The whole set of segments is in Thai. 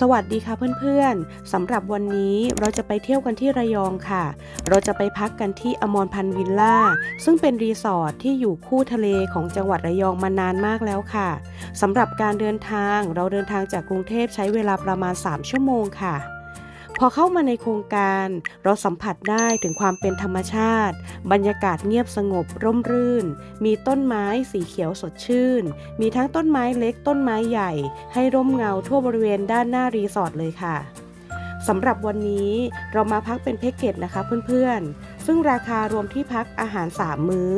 สวัสดีค่ะเพื่อนๆสำหรับวันนี้เราจะไปเที่ยวกันที่ระยองค่ะ เราจะไปพักกันที่อมรพันวิลล่า ซึ่งเป็นรีสอร์ทที่อยู่คู่ทะเลของจังหวัดระยองมานานมากแล้วค่ะสำหรับการเดินทางเราเดินทางจากกรุงเทพใช้เวลาประมาณ 3 ชั่วโมงค่ะ อเข้ามาในโครงการ เราสัมผัสได้ถึงความเป็นธรรมชาติ บรรยากาศเงียบสงบร่มรื่น มีต้นไม้สีเขียวสดชื่น มีทั้งต้นไม้เล็กต้นไม้ใหญ่ ให้ร่มเงาทั่วบริเวณด้านหน้ารีสอร์ทเลยค่ะสำหรับวันนี้เรามาพักเป็นแพ็กเกจนะคะเพื่อนๆ ซึ่งราคารวมที่พักอาหาร 3 มื้อ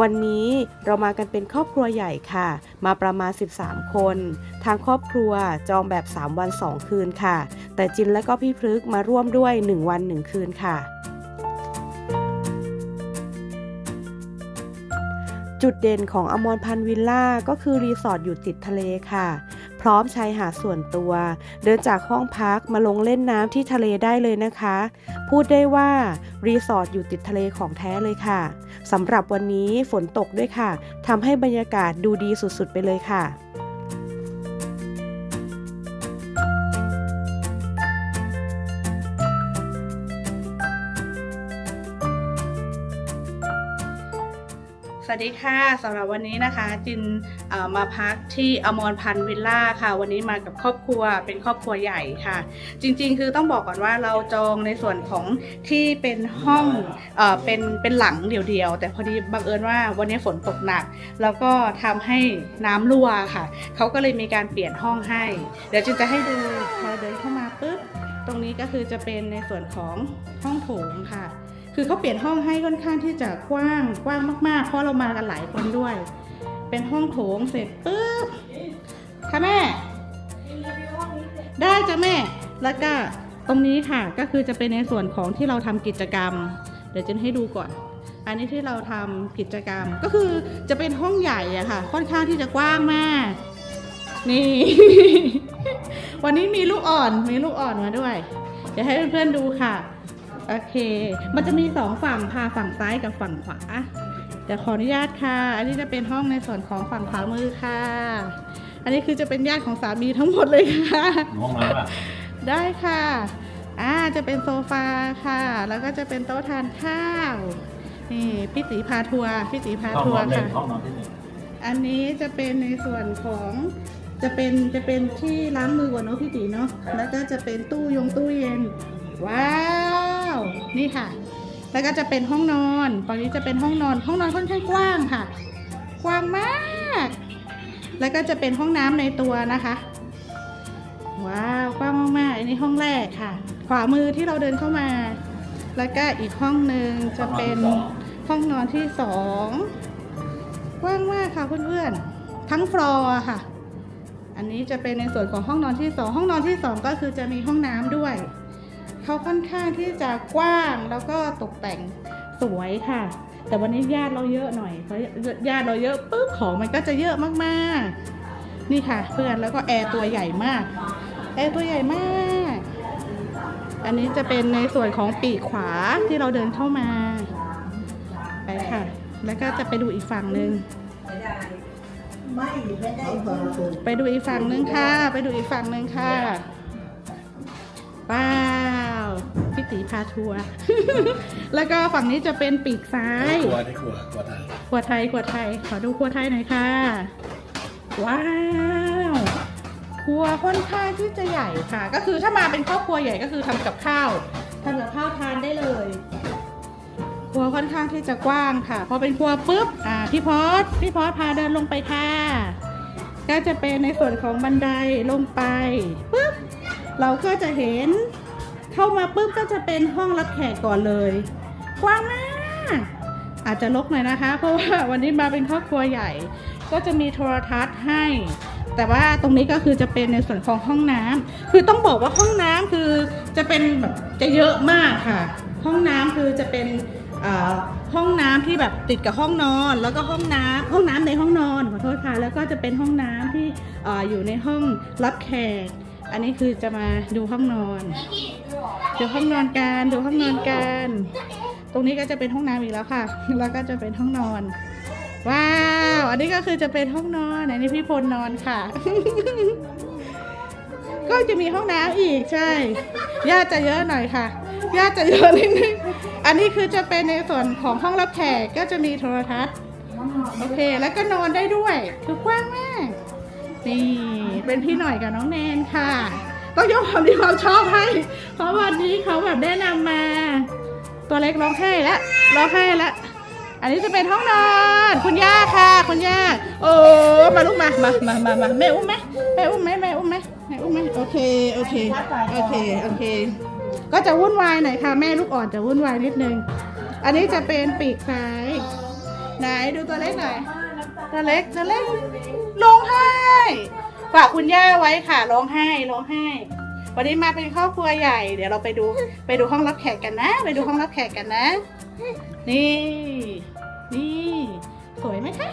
วันนี้เรามากันเป็นครอบครัวใหญ่ค่ะ มาประมาณ 13 คน ทางครอบครัวจองแบบ 3 วัน 2 คืนค่ะ แต่จินและก็พี่พฤกมาร่วมด้วย 1 วัน 1 คืนค่ะจุดเด่นของอมรพันวิลล่าก็คือรีสอร์ทอยู่ติดทะเลค่ะ พร้อมชายหาดส่วนตัว เดินจากห้องพักมาลงเล่นน้ำที่ทะเลได้เลยนะคะ พูดได้ว่ารีสอร์ทอยู่ติดทะเลของแท้เลยค่ะ สำหรับวันนี้ฝนตกด้วยค่ะทำให้บรรยากาศดูดีสุดๆไปเลยค่ะ วัสดีค่ะสำหรับวันนี้นะคะจินมาพักที่อมรพันธ์วิลล่าค่ะ วันนี้มากับครอบครัวเป็นครอบครัวใหญ่ค่ะ จริงๆ คือต้องบอกก่อนว่าเราจองในส่วนของที่เป็นห้องเอเป็นเป็นหลังเดียวๆ แต่พอดีบังเอิญว่าวันนี้ฝนตกหนัก แล้วก็ทำให้น้ำรั่วค่ะเขาก็เลยมีการเปลี่ยนห้องให้ เดี๋ยวจินจะให้ดูพอเดินเข้ามาปุ๊บตรงนี้ก็คือจะเป็นในส่วนของห้องโถงค่ะ คือเขาเปลี่ยนห้องให้ค่อนข้างที่จะกว้างกว้างมากๆ เพราะเรามากันหลายคนด้วย เป็นห้องโถงเสร็จปุ๊บค่ะแม่ ได้จ้ะแม่ แล้วก็ตรงนี้ค่ะก็คือจะเป็นในส่วนของที่เราทำกิจกรรม เดี๋ยวจะให้ดูก่อน อันนี้ที่เราทำกิจกรรมก็คือจะเป็นห้องใหญ่อะค่ะ ค่อนข้างที่จะกว้างมาก นี่ วันนี้มีลูกอ่อนมีลูกอ่อนมาด้วย เดี๋ยวให้เพื่อนๆดูค่ะ โอเค มันจะมีสองฝั่งค่ะฝั่งซ้ายกับฝั่งขวาเดี๋ยวขออนุญาตค่ะ อันนี้จะเป็นห้องในส่วนของฝั่งขวามือค่ะ อันนี้คือจะเป็นญาติของสามีทั้งหมดเลยค่ะห้องน้ำอะได้ค่ะอ่าจะเป็นโซฟาค่ะ แล้วก็จะเป็นโต๊ะทานข้าวนี่พี่ตีพาทัวร์พี่ตีพาห้องทัวนอนร์หนึ่งค่ะห้องนอนที่หนึ่งอันนี้จะเป็นในส่วนของจะเป็นจะเป็นที่ล้างมือก่อนเนาะพี่ตีเนาะแล้วก็จะเป็นตู้ยงตู้เย็น ว้าว นี่ค่ะ แล้วก็จะเป็นห้องนอนตอนนี้จะเป็นห้องนอน ห้องนอนค่อนข้างกว้างค่ะ กว้างมาก แล้วก็จะเป็นห้องน้ำในตัวนะคะ ว้าวกว้างมากๆอันนี้ห้องแรกค่ะ ขวามือที่เราเดินเข้ามา แล้วก็อีกห้องหนึ่งจะเป็นห้องนอนที่สองกว้างมากค่ะเพื่อนๆ ทั้งฟลอร์ค่ะ อันนี้จะเป็นในส่วนของห้องนอนที่สองห้องนอนที่สองก็คือจะมีห้องน้ำด้วย เขาค่อนข้างที่จะกว้างแล้วก็ตกแต่งสวยค่ะ แต่วันนี้ญาติเราเยอะหน่อยเพราะญาติเราเยอะปุ๊บของมันก็จะเยอะมากๆ นี่ค่ะ เพื่อนแล้วก็แอร์ตัวใหญ่มากแอร์ตัวใหญ่มาก อันนี้จะเป็นในส่วนของปีกขวาที่เราเดินเข้ามา ไปค่ะ แล้วก็จะไปดูอีกฝั่งหนึ่งไปดูอีกฝั่งหนึ่งค่ะ ไปดูอีกฝั่งหนึ่งค่ะว้า พี่ตีพาทัวร์ แล้วก็ฝั่งนี้จะเป็นปีกซ้าย ครัวที่ครัวครัวไทยขวดไทยขวดไทย ขอดูขวดไทยหน่อยค่ะ ว้าว ครัวค่อนข้างที่จะใหญ่ค่ะ ก็คือถ้ามาเป็นครอบครัวใหญ่ก็คือทำกับข้าวทำกับข้าวทานได้เลย ครัวค่อนข้างที่จะกว้างค่ะ พอเป็นครัวปุ๊บ อ่า พี่พอสพี่พอสพาเดินลงไปค่ะ ก็จะเป็นในส่วนของบันไดลงไปปุ๊บ เราก็จะเห็น เข้ามาปุ๊บก็จะเป็นห้องรับแขกก่อนเลย กว้างมาก อาจจะลกหน่อยนะคะ เพราะว่าวันนี้มาเป็นครอบครัวใหญ่ ก็จะมีโทรทัศน์ให้ แต่ว่าตรงนี้ก็คือจะเป็นในส่วนของห้องน้ำคือต้องบอกว่าห้องน้ำคือจะเป็นแบบจะเยอะมากค่ะ ห้องน้ำคือจะเป็นห้องน้ำที่แบบติดกับห้องนอน แล้วก็ห้องน้ำห้องน้ำในห้องนอนขอโทษค่ะแล้วก็จะเป็นห้องน้ำที่เอ่ออยู่ในห้องรับแขก อันนี้คือจะมาดูห้องนอน เดูห้องนอนกันดูห้องนอนกัน ตรงนี้ก็จะเป็นห้องน้ำอีกแล้วค่ะ แล้วก็จะเป็นห้องนอน ว้าว อันนี้ก็คือจะเป็นห้องนอน อันนี้พี่พลนอนค่ะ ก็จะมีห้องน้ำอีกใช่ญาติจะเยอะหน่อยค่ะญาติจะเยอะนิดนึง อันนี้คือจะเป็นในส่วนของห้องรับแขกก็จะมีโทรทัศน์ โอเค แล้วก็นอนได้ด้วยคือกว้างมาก นี่เป็นพี่หน่อยกับน้องแนนค่ะ ต้องยกความดีความชอบให้ เพราะวันนี้เขาแบบแนะนำมา ตัวเล็กร้องไห้แล้วร้องไห้แล้วอันนี้จะเป็นห้องนอนคุณย่าค่ะคุณย่าโอ้มาลูกมามามามามาแม่อุ้มไหมแม่อุ้มไหมแม่อุ้มไหมแม่อุ้มไหมโอเคโอเคโอเคโอเค ก็จะวุ่นวายหน่อยค่ะ แม่ลูกอ่อนจะวุ่นวายนิดนึง อันนี้จะเป็นปีกซ้าย ไหนดูตัวเล็กหน่อย ตัวเล็กตัวเล็กร้องไห้ฝากคุณย่าไว้ค่ะร้องไห้ร้องไห้ วันนี้มาเป็นครอบครัวใหญ่ เดี๋ยวเราไปดูไปดูห้องรับแขกกันนะ ไปดูห้องรับแขกกันนะ นี่ นี่ สวยไหมคะ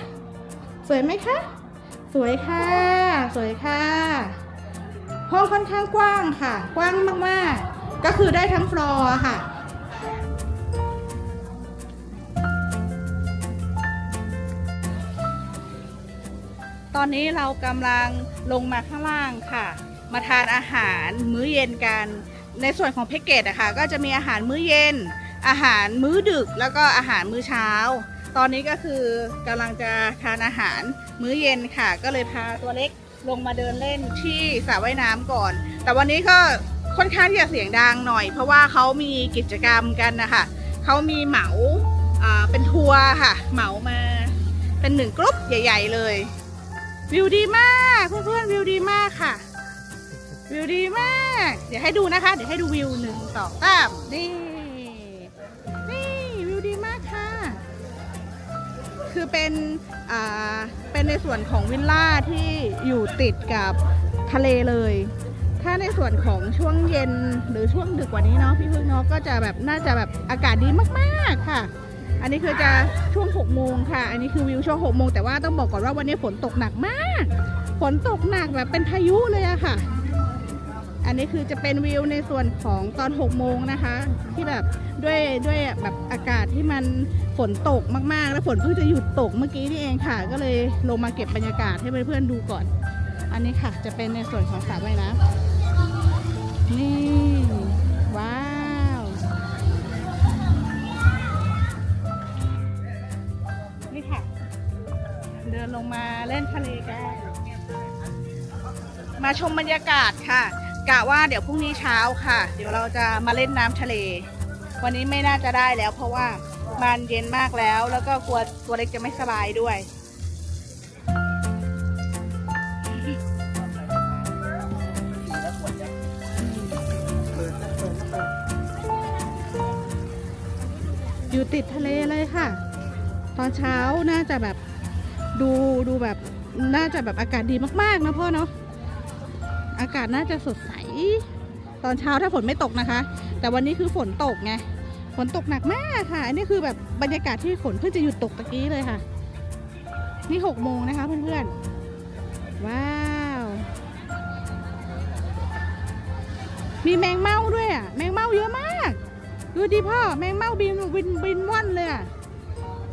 สวยไหมคะ สวยค่ะ สวยค่ะ ห้องค่อนข้างกว้างค่ะ กว้างมากๆ ก็คือได้ทั้งฟลอร์ค่ะ ตอนนี้เรากำลังลงมาข้างล่างค่ะ มาทานอาหารมื้อเย็นกัน ในส่วนของแพ็กเกจอะค่ะก็จะมีอาหารมื้อเย็น อาหารมื้อดึกแล้วก็อาหารมื้อเช้า ตอนนี้ก็คือกำลังจะทานอาหารมื้อเย็นค่ะ ก็เลยพาตัวเล็กลงมาเดินเล่นที่สระว่ายน้ำก่อน แต่วันนี้ก็ค่อนข้างที่จะเสียงดังหน่อย เพราะว่าเขามีกิจกรรมกันนะคะเขามีเหมาเป็นทัวร์ค่ะ เหมามาเป็นหนึ่งกรุ๊ปใหญ่ ๆ เลย วิวดีมากเพื่อนๆวิวดีมากค่ะ วิวดีมาก เดี๋ยวให้ดูนะคะ เดี๋ยวให้ดูวิวหนึ่งสองสามนี่นี่วิวดีมากค่ะ คือเป็นอ่าเป็นในส่วนของวิลล่าที่อยู่ติดกับทะเลเลย ถ้าในส่วนของช่วงเย็นหรือช่วงดึกกว่านี้เนาะพี่พึ่งเนาะก็จะแบบน่าจะแบบอากาศดีมากๆค่ะ อันนี้คือจะช่วง6โมงค่ะ อันนี้คือวิวช่วง6โมงแต่ว่าต้องบอกก่อนว่าวันนี้ฝนตกหนักมาก ฝนตกหนักแบบเป็นพายุเลยอะค่ะ อันนี้คือจะเป็นวิวในส่วนของตอน6โมงนะคะ ที่แบบด้วยด้วยแบบอากาศที่มันฝนตกมากๆ แล้วฝนเพิ่งจะหยุดตกเมื่อกี้นี่เองค่ะ ก็เลยลงมาเก็บบรรยากาศให้เพื่อนๆดูก่อน อันนี้ค่ะจะเป็นในส่วนของสระว่ายน้ำนี่ นลงมาเล่นทะเลกันมาชมบรรยากาศค่ะกะว่าเดี๋ยวพรุ่งนี้เช้าค่ะ เดี๋ยวเราจะมาเล่นน้ำทะเล วันนี้ไม่น่าจะได้แล้ว เพราะว่ามันเย็นมากแล้ว แล้วก็กลัวตัวเล็กจะไม่สบายด้วยอยู่ติดทะเลเลยค่ะ ตอนเช้าน่าจะแบบ ดูดูแบบน่าจะแบบอากาศดีมากๆนะพ่อเนาะอากาศน่าจะสดใส ตอนเช้าถ้าฝนไม่ตกนะคะ แต่วันนี้คือฝนตกไงฝนตกหนักมากค่ะ อันนี้คือแบบบรรยากาศที่ฝนเพิ่งจะหยุดตกตะกี้เลยค่ะ นี่หกโมงนะคะเพื่อนๆ ว้าว มีแมงเม่าด้วยอะ แมงเม่าเยอะมาก ดูดิพ่อ แมงเม่าบินบินบินว่อนเลยอะ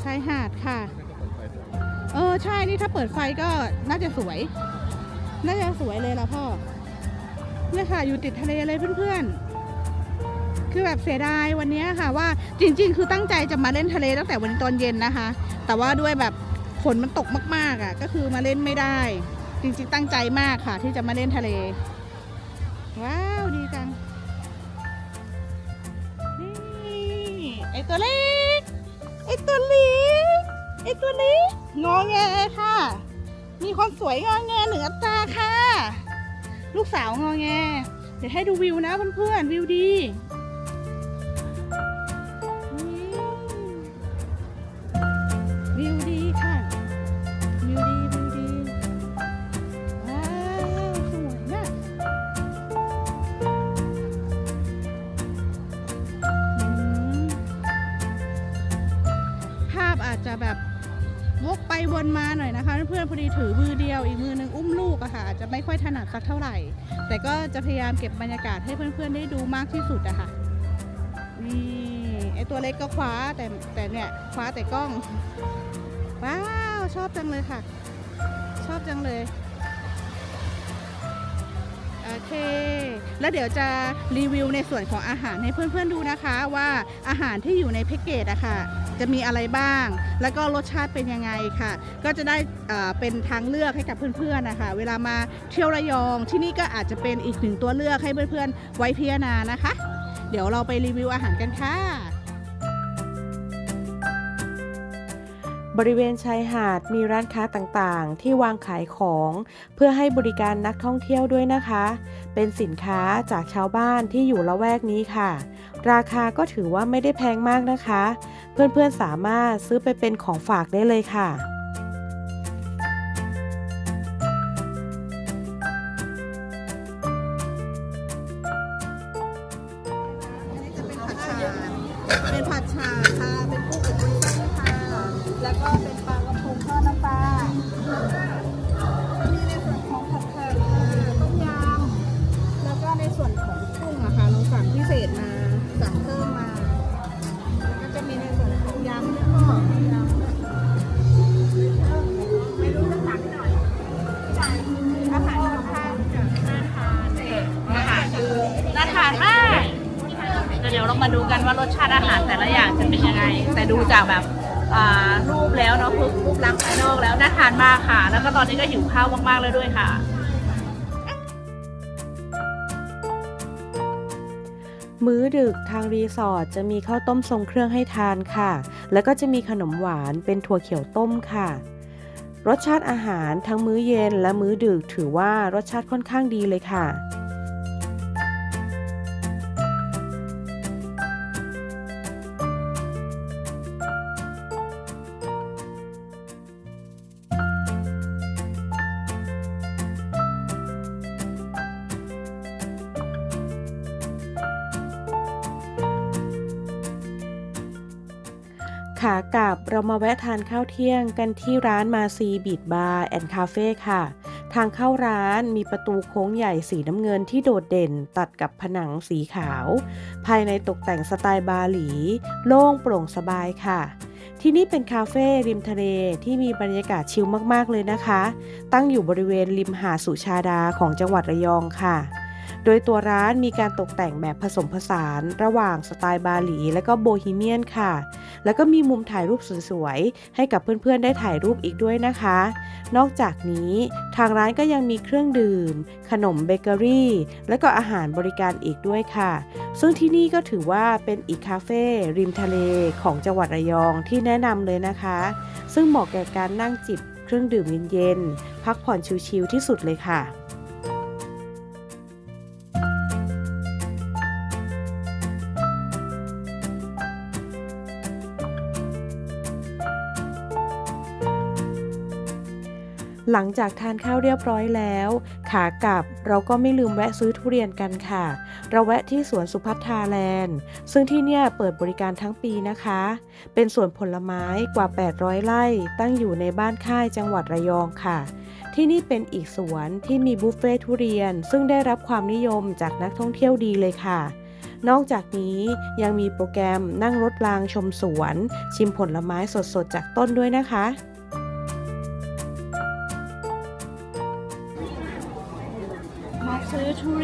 ชายหาดค่ะ เออใช่นี่ถ้าเปิดไฟก็น่าจะสวย น่าจะสวยเลยล่ะพ่อเนี่ยค่ะอยู่ติดทะเลเลยเพื่อนๆ คือแบบเสียดายวันนี้ค่ะว่าจริง ๆ คือตั้งใจจะมาเล่นทะเลตั้งแต่วันนี้ตอนเย็นนะคะ แต่ว่าด้วยแบบฝนมันตกมากๆอะ ก็คือมาเล่นไม่ได้ จริงๆตั้งใจมากค่ะ ที่จะมาเล่นทะเล ว้าวดีจังนี่ไอตัวเล็กไอตัวเล็ก ไอตัวเล็กงอแงค่ะ มีความสวยงอแงเหนือตาค่ะ ลูกสาวงอแง เดี๋ยวให้ดูวิวนะเพื่อนๆวิวดีวิวดีค่ะวิวดีวิวดีว้าวสวยนะอืมภาพอาจจะแบบ วกไปวนมาหน่อยนะคะ เพื่อนๆพอดีถือมือเดียวอีกมือหนึงอุ้มลูกอะค่ะอาจจะไม่ค่อยถนัดสักเท่าไหร่ แต่ก็จะพยายามเก็บบรรยากาศให้เพื่อนๆได้ดูมากที่สุดอะค่ะนี่ไอตัวเล็กก็คว้าแต่แต่เนี่ยคว้าแต่กล้องว้าวชอบจังเลยค่ะ ชอบจังเลยโอเค แล้วเดี๋ยวจะรีวิวในส่วนของอาหารให้เพื่อนๆดูนะคะว่าอาหารที่อยู่ในแพ็กเกจอะค่ะ จะมีอะไรบ้าง แล้วก็รสชาติเป็นยังไงค่ะ ก็จะได้เป็นทางเลือกให้กับเพื่อนๆนะคะ เวลามาเที่ยวระยองที่นี่ก็อาจจะเป็นอีกหนึ่งตัวเลือกให้เพื่อนๆไว้พิจารณานะคะ เดี๋ยวเราไปรีวิวอาหารกันค่ะ บริเวณชายหาดมีร้านค้าต่างๆ ที่วางขายของ เพื่อให้บริการนักท่องเที่ยวด้วยนะคะ เป็นสินค้าจากชาวบ้านที่อยู่ละแวกนี้ค่ะ ราคาก็ถือว่าไม่ได้แพงมากนะคะ เพื่อนๆสามารถซื้อไปเป็นของฝากได้เลยค่ะ แล้วก็เป็นปลากระพงทอดน้ำปลามีในส่วนของผัดไทยค่ะต้มยำแล้วก็ในส่วนของกุ้งอะค่ะเราสั่งพิเศษมาสั่งเพิ่มมาก็จะมีในส่วนของยำแล้วก็ยำไม่รู้จะสั่งหน่อยจ่ายอาหารกับข้าวจ้ะน่าทานอาหารคือน่าทานมากแต่เดี๋ยวเรามาดูกันว่ารสชาติอาหารแต่ละอย่างจะเป็นยังไง แต่ดูจากแบบ รูปแล้วเนาะรูปรูปลักษณ์ภายนอกแล้วน่าทานมากค่ะ แล้วก็ตอนนี้ก็หิวข้าวมากๆเลยด้วยค่ะ มื้อดึกทางรีสอร์ทจะมีข้าวต้มทรงเครื่องให้ทานค่ะ แล้วก็จะมีขนมหวานเป็นถั่วเขียวต้มค่ะ รสชาติอาหารทั้งมื้อเย็นและมื้อดึกถือว่ารสชาติค่อนข้างดีเลยค่ะ ขากลับเรามาแวะทานข้าวเที่ยงกันที่ร้านมาซีบีดบาร์แอนด์คาเฟ่ค่ะ ทางเข้าร้านมีประตูโค้งใหญ่สีน้ำเงินที่โดดเด่นตัดกับผนังสีขาว ภายในตกแต่งสไตล์บาหลี โล่งโปร่งสบายค่ะ ที่นี่เป็นคาเฟ่ริมทะเลที่มีบรรยากาศชิลมากๆเลยนะคะ ตั้งอยู่บริเวณริมหาดสุชาดาของจังหวัดระยองค่ะ โดยตัวร้านมีการตกแต่งแบบผสมผสาน ระหว่างสไตล์บาหลี และก็โบฮีเมียนค่ะ แล้วก็มีมุมถ่ายรูปสวยๆ ให้กับเพื่อนๆ ได้ถ่ายรูปอีกด้วยนะคะ นอกจากนี้ทางร้านก็ยังมีเครื่องดื่ม ขนมเบเกอรี่ และก็อาหารบริการอีกด้วยค่ะ ซึ่งที่นี่ก็ถือว่าเป็นอีกคาเฟ่ริมทะเลของจังหวัดระยองที่แนะนำเลยนะคะ ซึ่งเหมาะแก่การนั่งจิบเครื่องดื่มเย็นๆ พักผ่อนชิลๆที่สุดเลยค่ะ หลังจากทานข้าวเรียบร้อยแล้ว ขากลับเราก็ไม่ลืมแวะซื้อทุเรียนกันค่ะ เราแวะที่สวนสุพัฒนาแลนด์ ซึ่งที่เนี่ยเปิดบริการทั้งปีนะคะ เป็นสวนผลไม้กว่า 800 ไร่ตั้งอยู่ในบ้านค่ายจังหวัดระยองค่ะที่นี่เป็นอีกสวนที่มีบุฟเฟ่ทุเรียน ซึ่งได้รับความนิยมจากนักท่องเที่ยวดีเลยค่ะ นอกจากนี้ยังมีโปรแกรมนั่งรถรางชมสวน ชิมผลไม้สดๆจากต้นด้วยนะคะ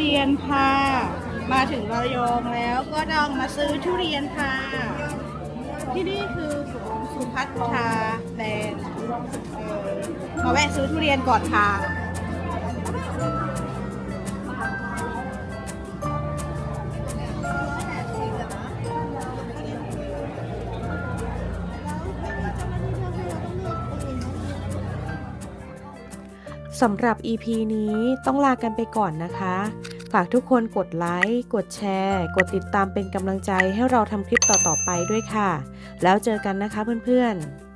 เรียนค่ะ มาถึงระยองแล้วก็ต้องมาซื้อทุเรียนค่ะ ที่นี่คือสวนสุพัฒนาแลนด์เออมาแวะซื้อทุเรียนก่อนค่ะ สำหรับ EP นี้ต้องลากันไปก่อนนะคะ ฝากทุกคนกดไลค์ กดแชร์ กดติดตามเป็นกำลังใจให้เราทำคลิปต่อๆไปด้วยค่ะ แล้วเจอกันนะคะเพื่อนๆ